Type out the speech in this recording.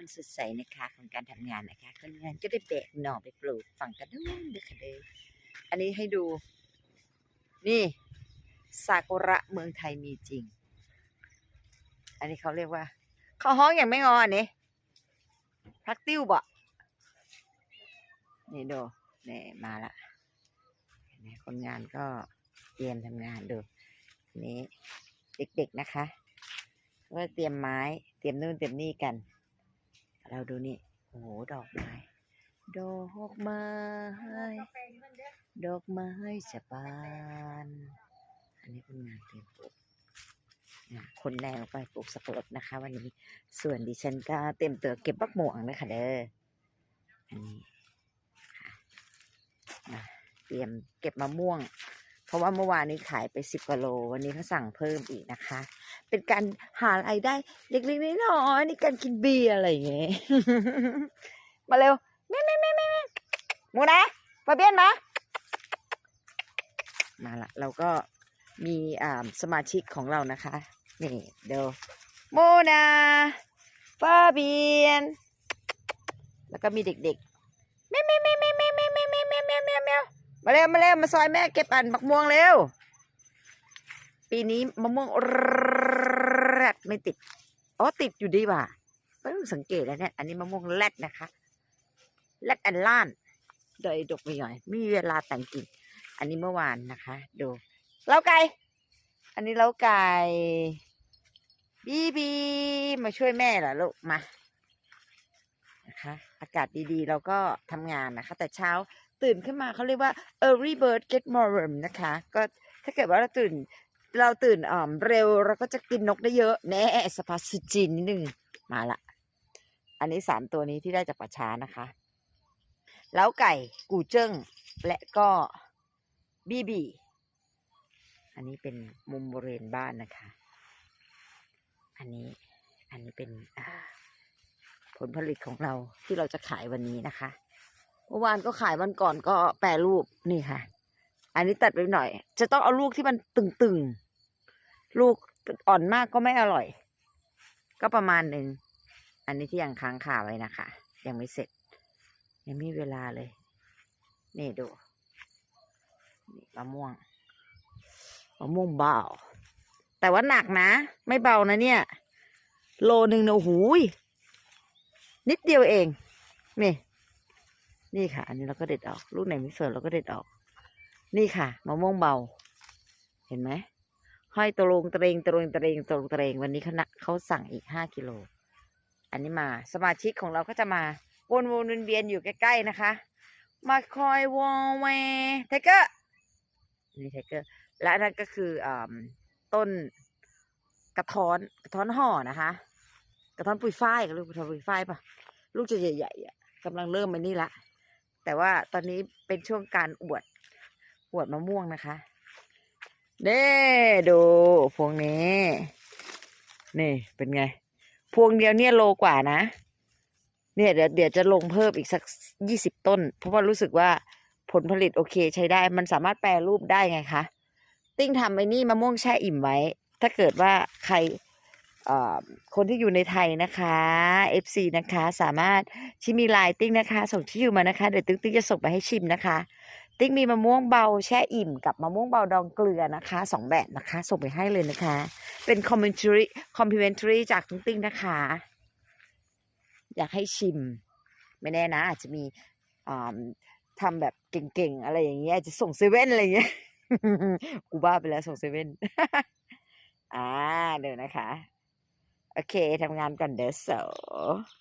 วันสดใสนะคะของการทำงานนะคะคนงานก็ได้แบกหน่อไปปลูกฝั่งกันนู้นด้วยค่ะเด้ออันนี้ให้ดู นี่ซากุระเมืองไทยมีจริง อันนี้เขาเรียกว่าเขาห้องอย่างไม่งออันนี้พักติ้วบ่ นี่ดูนี่มาละนไหมคนงานก็เตรียมทำงานดูนนี้เด็กๆนะคะว่าเตรียมไม้ เตรียมนู่นเตรียมนี่กัน เราดูนี่ โอ้โห ดอกไม้ ดอกไม้ ดอกไม้จะบาน อันนี้คุณงานเตรียมปลูกนะคนแรงไปปลูกสับปะรดนะคะ วันนี้ ส่วนดิฉันก็เตรียมตัวเก็บบักหม่วงนะคะเด้อ อันนี้ค่ะเตรียมเก็บมะม่วง เพราะว่าเมื่อวานนี้ขายไปสิบกว่าโล วันนี้เขาสั่งเพิ่มอีกนะคะ เป็นการหารายได้เล็กๆน้อยๆในการกินเบียร์อะไรอย่างเงี้ยมาเร็วแม่แม่แม่แม่ม่หมูนะฟาเบียนมามาละเราก็มีอ่าสมาชิกของเรานะคะ นี่เดี๋ยวโมนาฟาเบียน แล้วก็มีเด็กๆแม่แม่แม่แม่แม่แม่แม่แม่แมาเร็วมาเร็วมาซอยแม่เก็บอันบักม่วงเร็ว ปีนี้มะม่วงแรดไม่ติด อ๋อติดอยู่ดีว่ะไม่ต้องสังเกตแล้วเนี่ย อันนี้มะม่วงแรดนะคะแรดอันล่านโดยดกไปหน่อย มีเวลาแต่งกิ่งอันนี้เมื่อวานนะคะ ดูเล้าไก่ อันนี้เล้าไก่บีบีมาช่วยแม่เหรอลูกมานะคะ อากาศดีๆ เราก็ทำงานนะคะ แต่เช้า ตื่นขึ้นมาเขาเรียกว่า early bird get more worm นะคะ ก็ถ้าเกิดว่าเราตื่น เราตื่นอ่อมเร็วเราก็จะกินนกได้เยอะ แน่สภาสุจินนิดนึงมาละ อันนี้สามตัวนี้ที่ได้จากป่าช้านะคะ แล้วไก่กูเจิ้ง และก็บีบีอันนี้เป็นมุมบริเวณบ้านนะคะ อันนี้ อันนี้เป็นผลผลิตของเราที่เราจะขายวันนี้นะคะ เมื่อวานก็ขายวันก่อนก็แปรรูปนี่ค่ะ อันนี้ตัดไปหน่อย จะต้องเอาลูกที่มันตึงๆ ลูกอ่อนมากก็ไม่อร่อย ก็ประมาณหนึ่ง อันนี้ที่ยังค้างคาไว้นะคะ ยังไม่เสร็จ ยังไม่มีเวลาเลย นี่ดูนี่มะม่วงมะม่วงเบาแต่ว่าหนักนะ ไม่เบานะเนี่ย โลหนึ่งเนะโอ้โหูยนิดเดียวเอง นี่ นี่ค่ะ อันนี้เราก็เด็ดออก ลูกไหนไม่สวยเราก็เด็ดออก นี่ค่ะมะม่วงเบา เห็นไหมห้อยตรงเตรงตรงเตรงตรงเตรงวันนี้เขานักเขาสั่งอีกห้ากิโล อันนี้มา สมาชิกของเราก็จะมาวนวนเวียนเวียนอยู่ใกล้ๆนะคะ มาคอยวอลเวไทเกอร์นี่ไทเกอร์และนนั้นก็คืออต้นกระท้อนกระท้อนห่อนะคะ กระท้อนปุยฝ้ายกับลูกกระท้อนปุยฝ้ายปะลูกจะใหญ่ๆอะกำลังเริ่มมานี่ละ แต่ว่าตอนนี้เป็นช่วงการอวด อวดมะม่วงนะคะเด้ดูพวงนี้ นี่เป็นไง พวงเดียวเนี่ยโลกว่านะ เนี่ยเดี๋ยวเดี๋ยวจะลงเพิ่มอีกสักยี่สิบต้น เพราะว่ารู้สึกว่าผลผลิตโอเคใช้ได้ มันสามารถแปรรูปได้ไงคะ ติ้งทำไอ้นี่มะม่วงแช่อิ่มไว้ ถ้าเกิดว่าใคร คนที่อยู่ในไทยนะคะ FC นะคะ สามารถที่มีไลน์ติ้งนะคะ ส่งที่อยู่มานะคะ เดี๋ยวติ๊งติ๊งจะส่งไปให้ชิมนะคะ ติ๊กมีมะม่วงเบาแช่อิ่มกับมะม่วงเบาดองเกลือนะคะสองแบบนะคะ ส่งไปให้เลยนะคะ เป็น commentary complimentary จากติ๊งติ๊งนะคะ อยากให้ชิม ไม่แน่นะ อาจจะมีทำแบบเก่งๆ อะไรอย่างเงี้ยอาจจะส่งเซเว่นอะไรอย่างเงี้ยกูบ้าไปแล้วส่งเซเว่นอ่าเดี๋ยวนะคะ โอเคทำงานก่อนเด้อโส